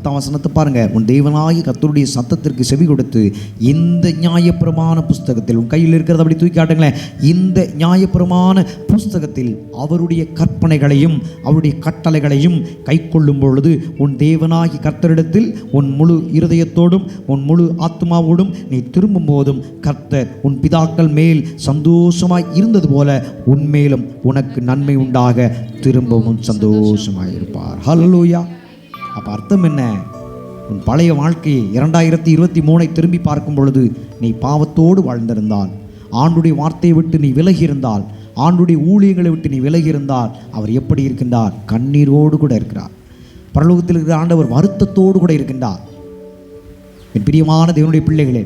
பத்தாம் வசனத்தை பாருங்கள் உன் தேவனாகி கர்த்தருடைய சத்தத்திற்கு செவி கொடுத்து இந்த நியாயப்பிரமான புஸ்தகத்தில் உன் கையில் இருக்கிறத அப்படி தூக்கி காட்டுங்களேன். இந்த நியாயப்பிரமான புஸ்தகத்தில் அவருடைய கற்பனைகளையும் அவருடைய கட்டளைகளையும் கைக்கொள்ளும் பொழுது உன் தேவனாகி கர்த்தரிடத்தில் உன் முழு இருதயத்தோடும் உன் முழு ஆத்மாவோடும் நீ திரும்பும் போதும் கர்த்தர் உன் பிதாக்கள் மேல் சந்தோஷமாய் இருந்தது போல உன்மேலும் உனக்கு நன்மை உண்டாக திரும்பவும் சந்தோஷமாய் இருப்பார் ஹalleluya அப்போ அர்த்தம் என்ன? உன் பழைய வாழ்க்கையை இரண்டாயிரத்தி இருபத்தி மூணை திரும்பி பார்க்கும் பொழுது நீ பாவத்தோடு வாழ்ந்திருந்தால் ஆண்டுடைய வார்த்தையை விட்டு நீ விலகி இருந்தால் ஆண்டுடைய ஊழியங்களை விட்டு நீ விலகி இருந்தால் அவர் எப்படி இருக்கின்றார்? கண்ணீரோடு கூட இருக்கிறார். பரலோகத்தில் இருக்கிற ஆண்டவர் வருத்தத்தோடு கூட இருக்கின்றார். என் பிரியமான தேவனுடைய பிள்ளைகளே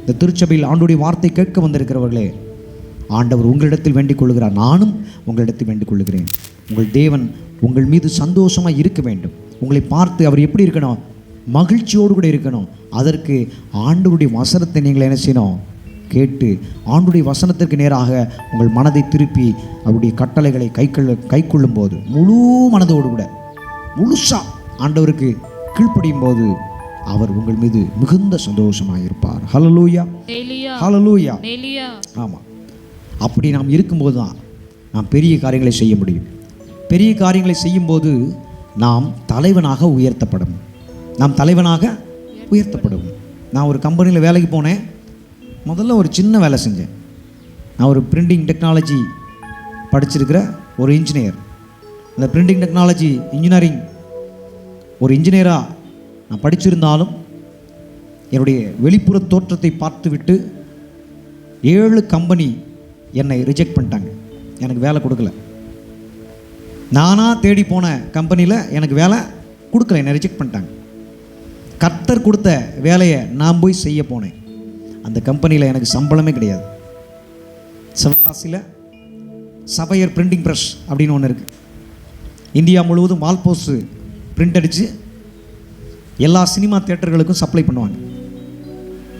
இந்த திருச்சபையில் ஆண்டுடைய வார்த்தை கேட்க வந்திருக்கிறவர்களே ஆண்டவர் உங்களிடத்தில் வேண்டிக் கொள்கிறார் நானும் உங்களிடத்தில் வேண்டிக் கொள்கிறேன் உங்கள் தேவன் உங்கள் மீது சந்தோஷமாக இருக்க வேண்டும். உங்களை பார்த்து அவர் எப்படி இருக்கணும்? மகிழ்ச்சியோடு கூட இருக்கணும். அதற்கு ஆண்டவருடைய வசனத்தை நீங்கள் என்ன செய்யணும்? கேட்டு ஆண்டுடைய வசனத்திற்கு நேராக உங்கள் மனதை திருப்பி அவருடைய கட்டளைகளை கைக்கொள்ள கைக்கொள்ளும் போது முழு மனதோடு கூட முழுசா ஆண்டவருக்கு கீழ்ப்படியும் போது அவர் உங்கள் மீது மிகுந்த சந்தோஷமாக இருப்பார். ஹலலூயா ஹalleluya ஆமாம் அப்படி நாம் இருக்கும்போது தான் நாம் பெரிய காரியங்களை செய்ய முடியும். பெரிய காரியங்களை செய்யும்போது நாம் தலைவனாக உயர்த்தப்படும். நாம் தலைவனாக உயர்த்தப்படும். நான் ஒரு கம்பெனியில் வேலைக்கு போனேன். முதல்ல ஒரு சின்ன வேலை செஞ்சேன். நான் ஒரு பிரிண்டிங் டெக்னாலஜி படிச்சிருக்கிற ஒரு இன்ஜினியர் அந்த பிரிண்டிங் டெக்னாலஜி இன்ஜினியரிங் ஒரு இன்ஜினியராக நான் படிச்சிருந்தாலும் என்னுடைய வெளிப்புற தோற்றத்தை பார்த்துவிட்டு ஏழு கம்பெனி என்னை ரிஜெக்ட் பண்ணிட்டாங்க. எனக்கு வேலை கொடுக்கல. நானாக தேடி போன கம்பெனியில் எனக்கு வேலை கொடுக்கல. என்னை ரிஜெக்ட் பண்ணிட்டாங்க. கர்த்தர் கொடுத்த வேலையை நான் போய் செய்ய போனேன். அந்த கம்பெனியில் எனக்கு சம்பளமே கிடையாது. சிவகாசியில் சபையர் பிரிண்டிங் ப்ரெஷ் அப்படின்னு ஒன்று இருக்குது இந்தியா முழுவதும் வால்போஸ்ட் பிரிண்ட் அடித்து எல்லா சினிமா தேட்டர்களுக்கும் சப்ளை பண்ணுவாங்க.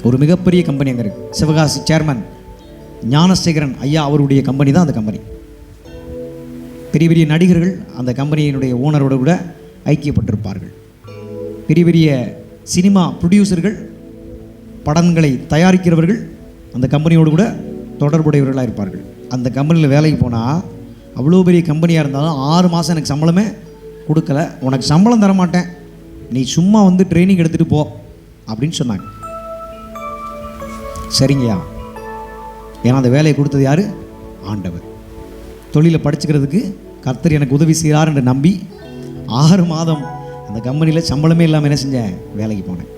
ஒரு மிகப்பெரிய கம்பெனி அங்கே இருக்குது சிவகாசி சேர்மன் ஞானசேகரன் ஐயா அவருடைய கம்பெனி தான் அந்த கம்பெனி பெரிய பெரிய நடிகர்கள் அந்த கம்பெனியினுடைய ஓனரோடு கூட ஐக்கியப்பட்டிருப்பார்கள். பெரிய பெரிய சினிமா ப்ரொடியூசர்கள் படங்களை தயாரிக்கிறவர்கள் அந்த கம்பெனியோடு கூட தொடர்புடையவர்களாக இருப்பார்கள். அந்த கம்பெனியில் வேலைக்கு போனால் அவ்வளோ பெரிய கம்பெனியாக இருந்தாலும் ஆறு மாதம் எனக்கு சம்பளமே கொடுக்கல. உனக்கு சம்பளம் தர மாட்டேன் நீ சும்மா வந்து ட்ரைனிங் எடுத்துகிட்டு போ அப்படின்னு சொன்னாங்க. சரிங்கய்யா. ஏன்னா அந்த வேலையை கொடுத்தது யார்? ஆண்டவர். தொழிலை படிச்சுக்கிறதுக்கு கர்த்தர் எனக்கு உதவி செய்கிறார் என்று நம்பி ஆறு மாதம் அந்த கம்பெனியில் சம்பளமே இல்லாமல் என்ன செஞ்சேன்? வேலைக்கு போனேன்.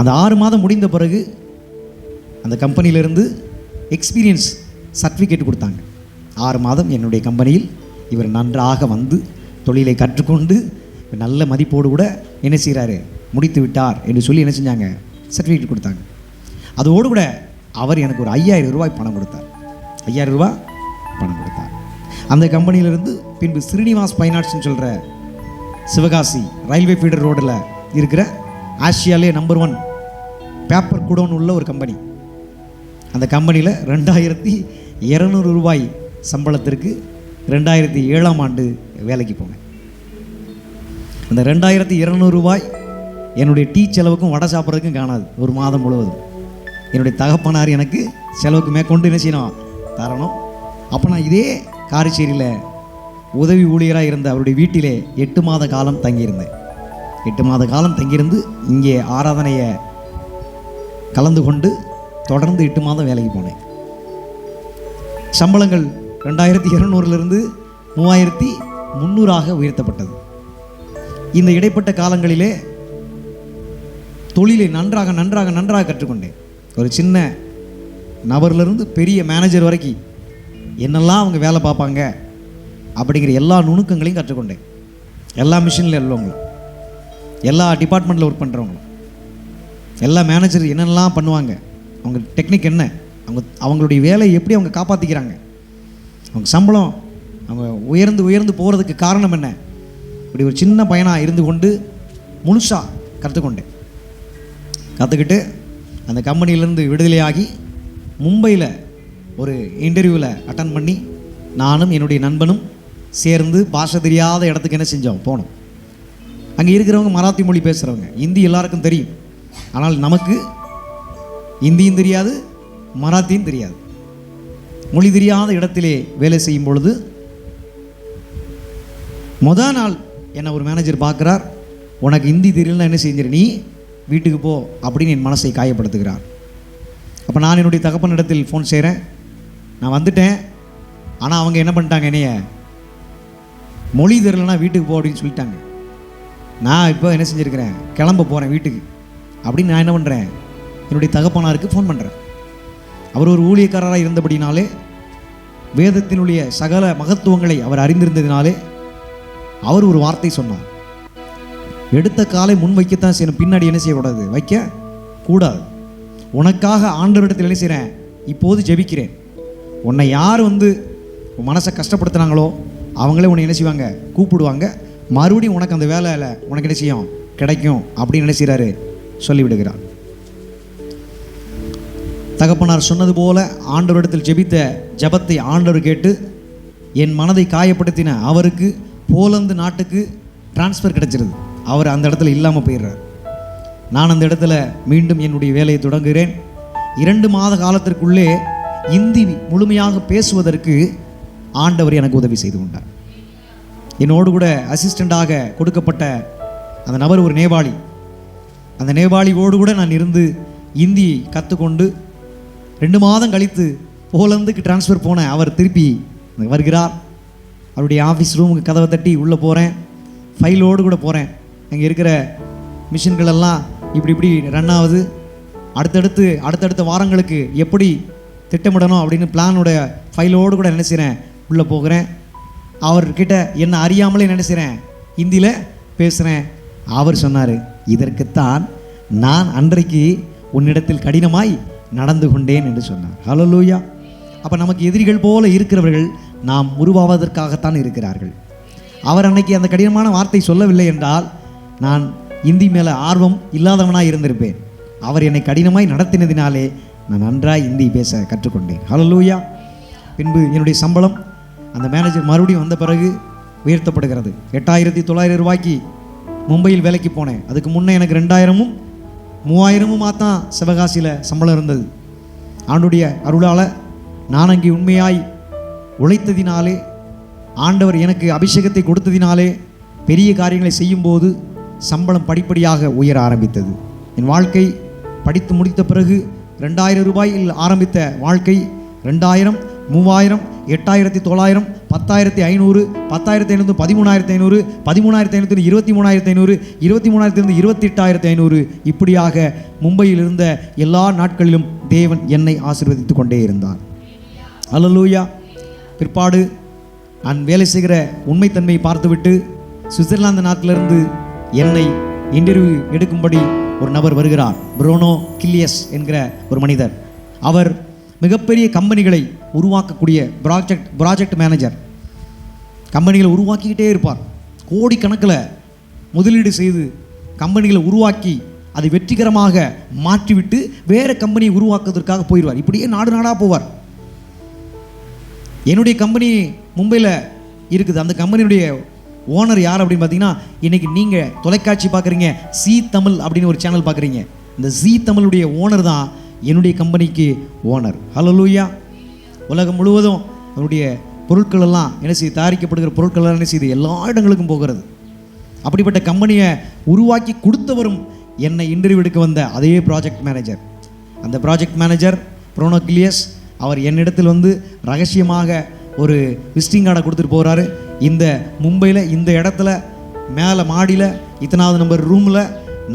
அந்த ஆறு மாதம் முடிந்த பிறகு அந்த கம்பெனியிலேருந்து எக்ஸ்பீரியன்ஸ் சர்டிஃபிகேட் கொடுத்தாங்க. ஆறு மாதம் என்னுடைய கம்பெனியில் இவர் நன்றாக வந்து தொழிலை கற்றுக்கொண்டு நல்ல மதிப்போடு கூட என்ன செய்கிறாரு முடித்து விட்டார் என்று சொல்லி என்ன செஞ்சாங்க? சர்டிஃபிகேட் கொடுத்தாங்க. அதோடு கூட அவர் எனக்கு ஒரு ஐயாயிரம் ரூபாய் பணம் கொடுத்தார். ஐயாயிரம் ரூபாய் பணம் கொடுத்தார். அந்த கம்பெனியிலிருந்து பின்பு ஸ்ரீனிவாஸ் பைனாட்ஸ்னு சொல்கிற சிவகாசி ரயில்வே ஃபீடர் ரோடில் இருக்கிற ஆசியாலே நம்பர் ஒன் பேப்பர் குடோன் உள்ள ஒரு கம்பெனி. அந்த கம்பெனியில் ரெண்டாயிரத்தி இரநூறு ரூபாய் சம்பளத்திற்கு ரெண்டாயிரத்தி ஏழாம் ஆண்டு வேலைக்கு போனேன். அந்த ரெண்டாயிரத்தி இரநூறு ரூபாய் என்னுடைய டீ செலவுக்கும் வடை சாப்பிட்றதுக்கும் காணாது ஒரு மாதம் முழுவதும். என்னுடைய தகப்பனார் எனக்கு செலவுக்கு மேற்கொண்டு என்ன செய்யணும்? தரணும். அப்போ நான் இதே காரிச்சேரியில் உதவி ஊழியராக இருந்த அவருடைய வீட்டிலே எட்டு மாத காலம் தங்கியிருந்தேன். எட்டு மாத காலம் தங்கியிருந்து இங்கே ஆராதனையை கலந்து கொண்டு தொடர்ந்து எட்டு மாதம் வேலைக்கு போனேன். சம்பளங்கள் ரெண்டாயிரத்தி இரநூறுலேருந்து மூவாயிரத்தி முந்நூறாக உயர்த்தப்பட்டது. இந்த இடைப்பட்ட காலங்களிலே தொழிலை நன்றாக நன்றாக நன்றாக கற்றுக்கொண்டேன். ஒரு சின்ன நபர்லேருந்து பெரிய மேனேஜர் வரைக்கும் என்னெல்லாம் அவங்க வேலை பார்ப்பாங்க அப்படிங்கிற எல்லா நுணுக்கங்களையும் கற்றுக்கொண்டேன். எல்லா மிஷினில் உள்ளவங்களும். எல்லா டிபார்ட்மெண்ட்டில் ஒர்க் பண்ணுறவங்களும் எல்லா மேனேஜர் என்னென்னலாம் பண்ணுவாங்க? அவங்க டெக்னிக் என்ன? அவங்க அவங்களுடைய வேலையை எப்படி அவங்க காப்பாற்றிக்கிறாங்க அவங்க சம்பளம் அவங்க உயர்ந்து உயர்ந்து போகிறதுக்கு காரணம் என்ன? இப்படி ஒரு சின்ன பையனாக இருந்து கொண்டு முழுசாக கற்றுக்கொண்டேன் கற்றுக்கிட்டு அந்த கம்பெனியிலேருந்து விடுதலையாகி மும்பையில் ஒரு இன்டர்வியூவில் அட்டன் பண்ணி நானும் என்னுடைய நண்பனும் சேர்ந்து பாஷை தெரியாத இடத்துக்கு என்ன செஞ்சோம்? போனோம். அங்கே இருக்கிறவங்க மராத்தி மொழி பேசுகிறவங்க ஹிந்தி எல்லாருக்கும் தெரியும். ஆனால் நமக்கு இந்தியும் தெரியாது மராத்தியும் தெரியாது. மொழி தெரியாத இடத்திலே வேலை செய்யும் பொழுது முத நாள் என்னை ஒரு மேனேஜர் பார்க்குறார் உனக்கு ஹிந்தி தெரியலன்னா என்ன செஞ்சிரு? நீ வீட்டுக்கு போ அப்படின்னு என் மனசை காயப்படுத்துகிறார். அப்போ நான் என்னுடைய தகப்பனிடத்தில் ஃபோன் செய்கிறேன் நான் வந்துட்டேன். ஆனால் அவங்க என்ன பண்ணிட்டாங்க என்னைய? மொழி தெரிலனா வீட்டுக்கு போ அப்படின்னு சொல்லிட்டாங்க. நான் இப்போ என்ன செஞ்சுருக்கிறேன்? கிளம்ப போகிறேன் வீட்டுக்கு. அப்படின்னு நான் என்ன பண்ணுறேன் என்னுடைய தகப்பனாருக்கு ஃபோன் பண்ணுறேன் அவர் ஒரு ஊழியக்காரராக இருந்தபடினாலே வேதத்தினுடைய சகல மகத்துவங்களை அவர் அறிந்திருந்ததினாலே அவர் ஒரு வார்த்தை சொன்னார். எடுத்த காலை முன் வைக்கத்தான் செய்யணும். பின்னாடி என்ன செய்யக்கூடாது? வைக்க கூடாது. உனக்காக ஆண்டவரிடத்தில் என்ன செய்கிறேன் இப்போது ஜெபிக்கிறேன். உன்னை யார் வந்து உன் மனசை கஷ்டப்படுத்துனாங்களோ அவங்களே உன்னை என்ன செய்வாங்க? கூப்பிடுவாங்க. மறுபடியும் உனக்கு அந்த வேலையில் உனக்கு என்ன செய்யும்? கிடைக்கும் அப்படின்னு என்ன செய்கிறாரு சொல்லிவிடுகிறார். தகப்பனார் சொன்னது போல ஆண்டவரிடத்தில் ஜெபித்த ஜெபத்தை ஆண்டவர் கேட்டு என் மனதை காயப்படுத்தின அவருக்கு போலந்து நாட்டுக்கு டிரான்ஸ்ஃபர் கிடைச்சிருது. அவர் அந்த இடத்துல இல்லாமல் போயிடுறார். நான் அந்த இடத்துல மீண்டும் என்னுடைய வேலையை தொடங்குகிறேன். இரண்டு மாத காலத்திற்குள்ளே இந்தி முழுமையாக பேசுவதற்கு ஆண்டவர் எனக்கு உதவி செய்து கொண்டார். என்னோடு கூட அசிஸ்டண்டாக கொடுக்கப்பட்ட அந்த நபர் ஒரு நேபாளி. அந்த நேபாளியோடு கூட நான் இருந்து இந்தி கற்றுக்கொண்டு ரெண்டு மாதம் கழித்து போலந்துக்கு ட்ரான்ஸ்ஃபர் போன அவர் திருப்பி வருகிறார். அவருடைய ஆஃபீஸ் ரூமுக்கு கதவை தட்டி உள்ளே போகிறேன் ஃபைலோடு கூட போகிறேன் அங்கே இருக்கிற மிஷின்களெல்லாம் இப்படி இப்படி ரன் ஆகுது. அடுத்தடுத்து அடுத்தடுத்த வாரங்களுக்கு எப்படி திட்டமிடணும் அப்படின்னு பிளானோட ஃபைலோடு கூட என்ன உள்ளே போகிறேன். அவர்கிட்ட என்ன அறியாமலே என்ன ஹிந்தியில் பேசுகிறேன் அவர் சொன்னார் இதற்குத்தான் நான் அன்றைக்கு உன்னிடத்தில் கடினமாய் நடந்து கொண்டேன் என்று சொன்னார். ஹலோ லூயா அப்போ நமக்கு எதிரிகள் போல இருக்கிறவர்கள் நாம் உருவாவதற்காகத்தான் இருக்கிறார்கள். அவர் அன்னைக்கு அந்த கடினமான வார்த்தை சொல்லவில்லை என்றால் நான் இந்தி மேலே ஆர்வம் இல்லாதவனாக இருந்திருப்பேன். அவர் என்னை கடினமாய் நடத்தினதினாலே நான் நன்றாய் இந்தி பேச கற்றுக்கொண்டேன். ஹலலூயா பின்பு என்னுடைய சம்பளம் அந்த மேனேஜர் மறுபடியும் வந்த பிறகு உயர்த்தப்படுகிறது. எட்டாயிரத்தி தொள்ளாயிரம் ரூபாய்க்கு மும்பையில் வேலைக்கு போனேன். அதுக்கு முன்னே எனக்கு ரெண்டாயிரமும் மூவாயிரமும் தான் சிவகாசியில் சம்பளம் இருந்தது. ஆண்டுடைய அருளால் நான் அங்கே உண்மையாய் உழைத்ததினாலே ஆண்டவர் எனக்கு அபிஷேகத்தை கொடுத்ததினாலே பெரிய காரியங்களை செய்யும்போது சம்பளம் படிப்படியாக உயர ஆரம்பித்தது. என் வாழ்க்கை படித்து முடித்த பிறகு ரெண்டாயிரம் ரூபாயில் ஆரம்பித்த வாழ்க்கை ரெண்டாயிரம் மூவாயிரம் எட்டாயிரத்தி தொள்ளாயிரம் பத்தாயிரத்தி ஐநூறு பத்தாயிரத்தி ஐநூறு பதிமூணாயிரத்தி ஐநூறு பதிமூணாயிரத்தி ஐநூற்றி இருபத்தி மூணாயிரத்தி ஐநூறு இருபத்தி மூணாயிரத்திலிருந்து இருபத்தி எட்டாயிரத்தி ஐநூறு இப்படியாக மும்பையில் இருந்த எல்லா நாட்களிலும் தேவன் என்னை ஆசீர்வதித்து கொண்டே இருந்தார். அல்லலூயா. பிற்பாடு நான் வேலை செய்கிற உண்மைத்தன்மையை பார்த்துவிட்டு சுவிட்சர்லாந்து நாட்டிலிருந்து என்னை இன்டர்வியூ எடுக்கும்படி ஒரு நபர் வருகிறார். புரோனோ கில்லியஸ் என்கிற ஒரு மனிதர். அவர் மிகப்பெரிய கம்பெனிகளை உருவாக்கக்கூடிய ப்ராஜெக்ட் ப்ராஜெக்ட் மேனேஜர் கம்பெனிகளை உருவாக்கிக்கிட்டே இருப்பார். கோடிக்கணக்கில் முதலீடு செய்து கம்பெனிகளை உருவாக்கி அதை வெற்றிகரமாக மாற்றிவிட்டு வேறு கம்பெனியை உருவாக்குவதற்காக போயிடுவார். இப்படியே நாடு நாடாக போவார். என்னுடைய கம்பெனி மும்பையில் இருக்குது. அந்த கம்பெனியுடைய ஓனர் யார் அப்படின்னு பார்த்தீங்கன்னா இன்றைக்கி நீங்கள் தொலைக்காட்சி பார்க்குறீங்க சி தமிழ் அப்படின்னு ஒரு சேனல் பார்க்குறீங்க. இந்த ஜி தமிழுடைய ஓனர் தான் என்னுடைய கம்பெனிக்கு ஓனர் ஹலோ லூயா உலகம் முழுவதும் அவருடைய பொருட்கள் எல்லாம் என்ன செய்து தயாரிக்கப்படுகிற பொருட்கள் எல்லாம் என்ன செய்யுது எல்லா இடங்களுக்கும் போகிறது. அப்படிப்பட்ட கம்பெனியை உருவாக்கி கொடுத்தவரும் என்னை இன்டர்வியூ எடுக்க வந்த அதே ப்ராஜெக்ட் மேனேஜர் அந்த ப்ராஜெக்ட் மேனேஜர் ப்ரோனோக்லியஸ் அவர் என்னிடத்தில் வந்து ரகசியமாக ஒரு விசிட்டிங் கார்டை கொடுத்துட்டு போகிறாரு இந்த மும்பையில் இந்த இடத்துல மேலே மாடியில் இத்தனாவது நம்பர் ரூமில்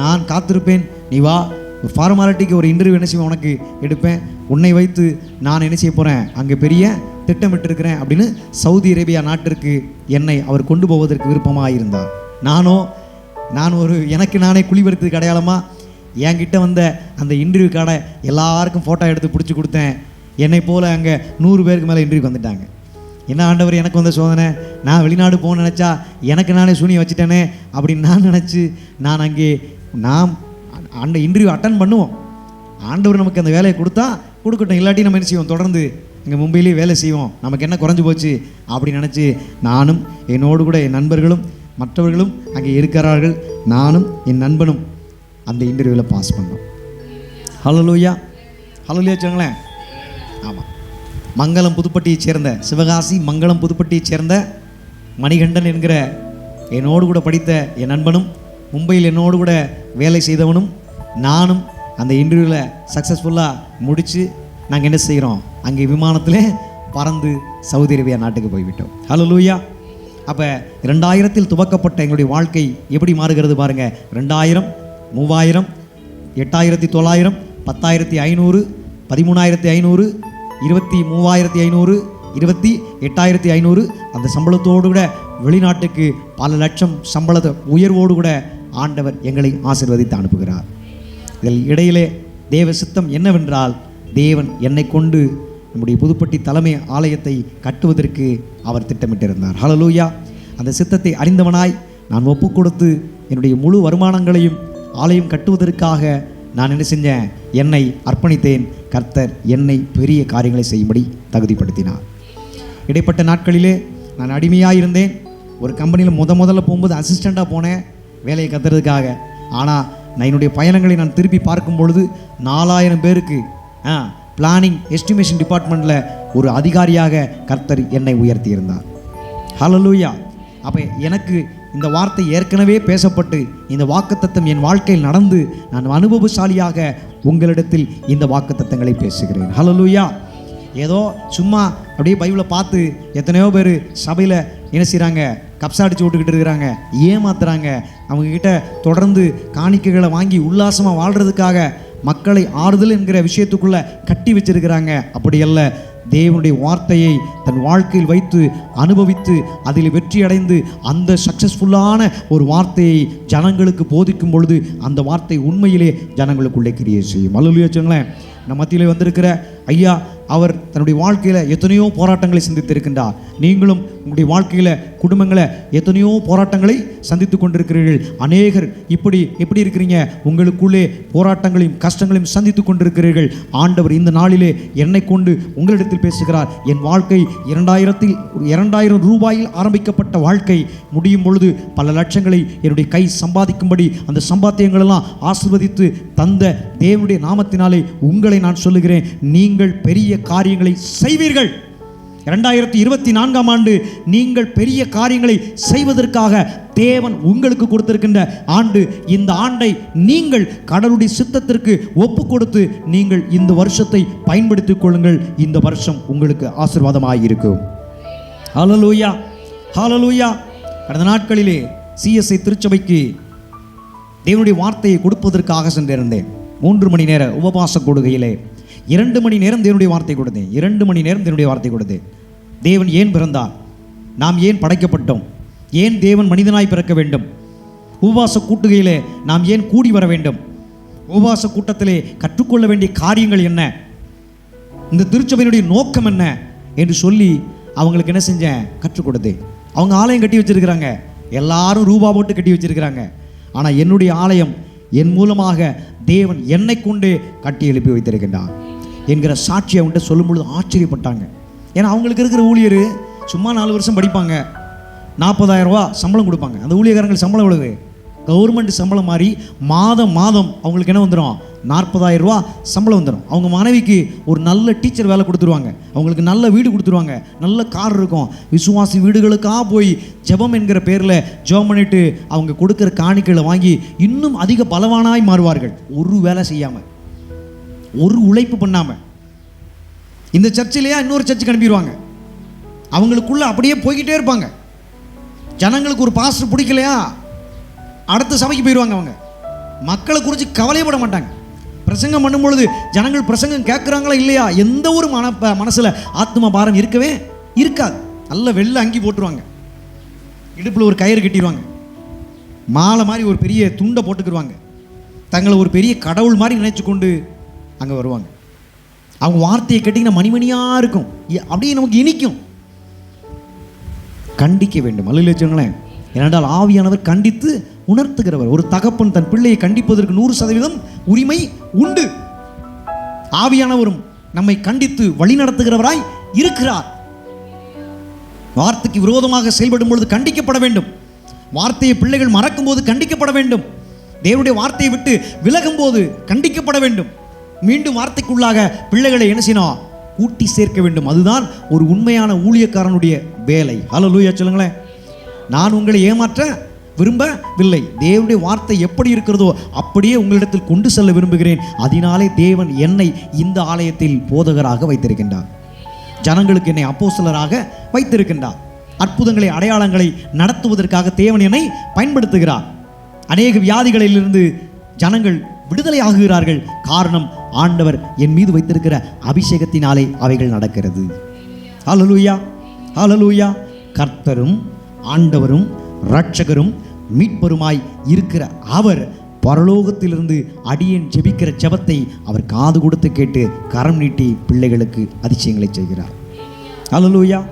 நான் காத்திருப்பேன். நீ வா ஒரு ஃபார்மாலிட்டிக்கு ஒரு இன்டர்வியூ என்ன செய்வேன் உனக்கு எடுப்பேன். உன்னை வைத்து நான் என்ன செய்ய போகிறேன் அங்கே பெரிய திட்டமிட்டிருக்கிறேன் அப்படின்னு சவுதி அரேபியா நாட்டிற்கு என்னை அவர் கொண்டு போவதற்கு விருப்பமாக இருந்தார் நானோ நான் ஒரு எனக்கு நானே குழிவெடுத்ததுக்கு அடையாளமாக என்கிட்ட வந்த அந்த இன்டர்வியூ கார்டை எல்லாருக்கும் ஃபோட்டோ எடுத்து பிடிச்சி கொடுத்தேன். என்னை போல் அங்கே நூறு பேருக்கு மேலே இன்டர்வியூக்கு வந்துட்டாங்க. என்ன ஆண்டவர் எனக்கு வந்த சோதனை? நான் வெளிநாடு போக நினச்சா எனக்கு நானே சூனியம் வச்சுட்டேனே அப்படின்னு நான் நினச்சி நான் அங்கே நாம் அந்த இன்டர்வியூ அட்டன் பண்ணுவோம். ஆண்டவர் நமக்கு அந்த வேலையை கொடுத்தா கொடுக்கட்டும். இல்லாட்டி நம்ம என்ன செய்வோம்? தொடர்ந்து இங்கே மும்பையிலேயே வேலை செய்வோம். நமக்கு என்ன குறைஞ்சு போச்சு அப்படின்னு நினச்சி நானும் என்னோடு கூட என் நண்பர்களும் மற்றவர்களும் அங்கே இருக்கிறார்கள். நானும் என் நண்பனும் அந்த இன்டர்வியூவில் பாஸ் பண்ணோம். ஹலோ லூயா ஹலோ லூயா வச்சுங்களேன் ஆமாம் மங்களம் புதுப்பட்டியைச் சேர்ந்த சிவகாசி மங்களம் புதுப்பட்டியைச் சேர்ந்த மணிகண்டன் என்கிற என்னோடு கூட படித்த என் நண்பனும் மும்பையில் என்னோடு கூட வேலை செய்தவனும் நானும் அந்த இன்டர்வியூவில் சக்ஸஸ்ஃபுல்லாக முடித்து நாங்கள் என்ன செய்கிறோம் அங்கே விமானத்தில் பறந்து சவுதி அரேபியா நாட்டுக்கு போய்விட்டோம். ஹலோ லூயா அப்போ ரெண்டாயிரத்தில் துவக்கப்பட்ட எங்களுடைய வாழ்க்கை எப்படி மாறுகிறது பாருங்கள் ரெண்டாயிரம் மூவாயிரம் எட்டாயிரத்தி தொள்ளாயிரம் பத்தாயிரத்தி ஐநூறு பதிமூணாயிரத்தி ஐநூறு இருபத்தி மூவாயிரத்தி ஐநூறு இருபத்தி எட்டாயிரத்தி ஐநூறு அந்த சம்பளத்தோடு கூட வெளிநாட்டுக்கு பல லட்சம் சம்பளத்தை உயர்வோடு கூட ஆண்டவர் எங்களை ஆசிர்வதித்து அனுப்புகிறார். இதில் இடையிலே தேவ சித்தம் என்னவென்றால் தேவன் என்னை கொண்டு நம்முடைய புதுப்பட்டி தலைமை ஆலயத்தை கட்டுவதற்கு அவர் திட்டமிட்டிருந்தார். ஹலலூயா அந்த சித்தத்தை அறிந்தவனாய் நான் ஒப்பு கொடுத்து என்னுடைய முழு வருமானங்களையும் ஆலயம் கட்டுவதற்காக நான் என்ன செஞ்சேன்? என்னை அர்ப்பணித்தேன். கர்த்தர் என்னை பெரிய காரியங்களை செய்யும்படி தகுதிப்படுத்தினார். இடைப்பட்ட நாட்களிலே நான் அடிமையாக இருந்தேன் ஒரு கம்பெனியில் முத முதல்ல போகும்போது அசிஸ்டண்ட்டாக போனேன். வேலையை கத்துறதுக்காக. ஆனால் நான் என்னுடைய பயணங்களை நான் திருப்பி பார்க்கும் பொழுது நாலாயிரம் பேருக்கு ஆ பிளானிங் எஸ்டிமேஷன் டிபார்ட்மெண்ட்டில் ஒரு அதிகாரியாக கர்த்தர் என்னை உயர்த்தியிருந்தார். ஹலலூயா அப்போ எனக்கு இந்த வார்த்தை ஏற்கனவே பேசப்பட்டு இந்த வாக்குத்தத்தம் என் வாழ்க்கையில் நடந்து நான் அனுபவசாலியாக உங்களிடத்தில் இந்த வாக்குத்தத்தங்களை பேசுகிறேன். ஹலலூயா ஏதோ சும்மா அப்படியே பைபிளை பார்த்து எத்தனையோ பேர் சபையில் என்ன செய்கிறாங்க கப்ஸா அடிச்சு விட்டுக்கிட்டு இருக்கிறாங்க. ஏமாத்துறாங்க. அவங்கக்கிட்ட தொடர்ந்து காணிக்கைகளை வாங்கி உல்லாசமாக வாழ்கிறதுக்காக மக்களை ஆறுதல் என்கிற விஷயத்துக்குள்ளே கட்டி வச்சிருக்கிறாங்க. அப்படி அல்ல தேவனுடைய வார்த்தையை தன் வாழ்க்கையில் வைத்து அனுபவித்து அதில் வெற்றி அடைந்து அந்த சக்ஸஸ்ஃபுல்லான ஒரு வார்த்தையை ஜனங்களுக்கு போதிக்கும் பொழுது அந்த வார்த்தை உண்மையிலே ஜனங்களுக்குள்ளே கிரியே செய்யும். அல்லையா வச்சுங்களேன் நம்ம மத்தியிலே வந்திருக்கிற ஐயா அவர் தன்னுடைய வாழ்க்கையில் எத்தனையோ போராட்டங்களை சந்தித்திருக்கின்றார். நீங்களும் உங்களுடைய வாழ்க்கையில் குடும்பங்களை எத்தனையோ போராட்டங்களை சந்தித்து கொண்டிருக்கிறீர்கள். அநேகர் இப்படி எப்படி இருக்கிறீங்க? உங்களுக்குள்ளே போராட்டங்களையும் கஷ்டங்களையும் சந்தித்து கொண்டிருக்கிறீர்கள். ஆண்டவர் இந்த நாளிலே என்னை கொண்டு உங்களிடத்தில் பேசுகிறார். என் வாழ்க்கை இரண்டாயிரத்தில் இரண்டாயிரம் ரூபாயில் ஆரம்பிக்கப்பட்ட வாழ்க்கை. முடியும் பொழுது பல லட்சங்களை என்னுடைய கை சம்பாதிக்கும்படி அந்த சம்பாத்தியங்களெல்லாம் ஆசிர்வதித்து தந்த தேவனுடைய நாமத்தினாலே உங்களை நான் சொல்லுகிறேன். நீங்கள் பெரிய காரியங்களை செய்வீர்கள். இரண்டாயிரத்தி இருபத்தி நான்காம் ஆண்டு நீங்கள் பெரிய காரியங்களை செய்வதற்காக தேவன் உங்களுக்கு கொடுத்திருக்கின்ற ஆண்டு. இந்த ஆண்டை நீங்கள் கடவுளுடைய சித்தத்திற்கு ஒப்பு கொடுத்து நீங்கள் இந்த வருஷத்தை பயன்படுத்திக் கொள்ளுங்கள். இந்த வருஷம் உங்களுக்கு ஆசீர்வாதமாக இருக்கும் ஹலலூயா ஹalleluya. கடந்த நாட்களிலே சிஎஸ்ஐ திருச்சபைக்கு தேவனுடைய வார்த்தையை கொடுப்பதற்காக சென்றிருந்தேன். மூன்று மணி நேர உபவாச கொடுகையிலே இரண்டு மணி நேரம் தேவனுடைய வார்த்தை கொடுத்தேன். இரண்டு மணி நேரம் தேவனுடைய வார்த்தை கொடுத்தேன். தேவன் ஏன் பிறந்தார்? நாம் ஏன் படைக்கப்பட்டோம்? ஏன் தேவன் மனிதனாய் பிறக்க வேண்டும்? உபவாச கூட்டுகையிலே நாம் ஏன் கூடி வர வேண்டும்? உபவாச கூட்டத்திலே கற்றுக்கொள்ள வேண்டிய காரியங்கள் என்ன? இந்த திருச்சபையினுடைய நோக்கம் என்ன? என்று சொல்லி அவங்களுக்கு என்ன செஞ்சேன்? கற்றுக் கொடுத்தேன். அவங்க ஆலயம் கட்டி வச்சிருக்கிறாங்க. எல்லாரும் ரூபா போட்டு கட்டி வச்சிருக்கிறாங்க. ஆனால் என்னுடைய ஆலயம் என் மூலமாக தேவன் என்னை கொண்டே கட்டி எழுப்பி வைத்திருக்கின்றார் என்கிற சாட்சியை அவன்கிட்ட சொல்லும் பொழுது ஆச்சரியப்பட்டாங்க. ஏன்னா அவங்களுக்கு இருக்கிற ஊழியர் சும்மா நாலு வருஷம் படிப்பாங்க. நாற்பதாயிரம் ரூபா சம்பளம் கொடுப்பாங்க. அந்த ஊழியக்காரங்களுக்கு சம்பளம் எவ்வளவு? கவர்மெண்ட் சம்பளம் மாதிரி மாதம் மாதம் அவங்களுக்கு என்ன வந்துடும் நாற்பதாயிரம் ரூபா சம்பளம் வந்துடும் அவங்க மனைவிக்கு ஒரு நல்ல டீச்சர் வேலை கொடுத்துருவாங்க. அவங்களுக்கு நல்ல வீடு கொடுத்துருவாங்க. நல்ல கார் இருக்கும். விசுவாசி வீடுகளுக்காக போய் ஜெபம் என்கிற பேரில் ஜெபம் பண்ணிட்டு அவங்க கொடுக்குற காணிக்கைகளை வாங்கி இன்னும் அதிக பலவானாய் மாறுவார்கள். ஒரு வேலை செய்யாமல் ஒரு உழைப்பு பண்ணாமல் இந்த சர்ச்சிலேயே இன்னொரு சர்ச்சுக்கு அனுப்பிடுவாங்க. அவங்களுக்குள்ளே அப்படியே போய்கிட்டே இருப்பாங்க. ஜனங்களுக்கு ஒரு பாஸ்டர் பிடிக்கலையா? அடுத்த சபைக்கு போயிடுவாங்க அவங்க. மக்களை குறித்து கவலையப்பட மாட்டாங்க. பிரசங்கம் பண்ணும்பொழுது ஜனங்கள் பிரசங்கம் கேட்குறாங்களா இல்லையா? எந்த ஒரு மன மனசில் ஆத்ம பாரம் இருக்கவே இருக்காது. நல்ல வெள்ளை அங்கி போட்டுருவாங்க. இடுப்பில் ஒரு கயிறு கட்டிடுவாங்க. மாலை மாதிரி ஒரு பெரிய துண்டை போட்டுக்கிடுவாங்க தங்களை ஒரு பெரிய கடவுள் மாதிரி நினைச்சு கொண்டு அங்கே வருவாங்க. அவங்க வார்த்தையை கேட்டிங்கன்னா மணிமணியாக இருக்கும். அப்படியே நமக்கு இனிக்கும். கண்டிக்க வேண்டும். அல்ல வச்சுங்களேன் ஏனென்றால் ஆவியானவர் கண்டித்து உணர்த்துகிறவர். ஒரு தகப்பன் தன் பிள்ளையை கண்டிப்பதற்கு நூறு சதவீதம் உரிமை உண்டு. ஆவியானவரும் நம்மை கண்டித்து வழிநடத்துகிறவராய் இருக்கிறார். வார்த்தைக்கு விரோதமாக செயல்படும் பொழுது கண்டிக்கப்பட வேண்டும். வார்த்தையை பிள்ளைகள் மறக்கும்போது கண்டிக்கப்பட வேண்டும். தேவனுடைய வார்த்தையை விட்டு விலகும் போது கண்டிக்கப்பட வேண்டும். மீண்டும் வார்த்தைக்குள்ளாக பிள்ளைகளை என்ன செய்யணும்? ஊட்டி சேர்க்க வேண்டும். அதுதான் ஒரு உண்மையான ஊழியக்காரனுடைய வேலை. ஹalleluya சொல்லுங்களேன். நான் உங்களை ஏமாற்ற விரும்பவில்லை. தேவனுடைய வார்த்தை எப்படி இருக்கிறதோ அப்படியே உங்களிடத்தில் கொண்டு செல்ல விரும்புகிறேன். அதனாலே தேவன் என்னை இந்த ஆலயத்தில் போதகராக வைத்திருக்கின்றார். ஜனங்களுக்கு என்னை அப்போசலராக வைத்திருக்கின்றார். அற்புதங்களை அடையாளங்களை நடத்துவதற்காக தேவன் என்னை பயன்படுத்துகிறார். அநேக வியாதிகளிலிருந்து ஜனங்கள் விடுதலை ஆகுகிறார்கள் காரணம் ஆண்டவர் என் மீது வைத்திருக்கிற அபிஷேகத்தினாலே அவைகள் நடக்கிறது. ஹலலூயா ஹலலூயா கர்த்தரும் ஆண்டவரும் ரட்சகரும் மீட்பருமாய் இருக்கிற அவர் பரலோகத்திலிருந்து அடியேன் ஜெபிக்கிற ஜெபத்தை அவர் காது கொடுத்து கேட்டு கரம் நீட்டி பிள்ளைகளுக்கு அதிசயங்களை செய்கிறார். அலலூயா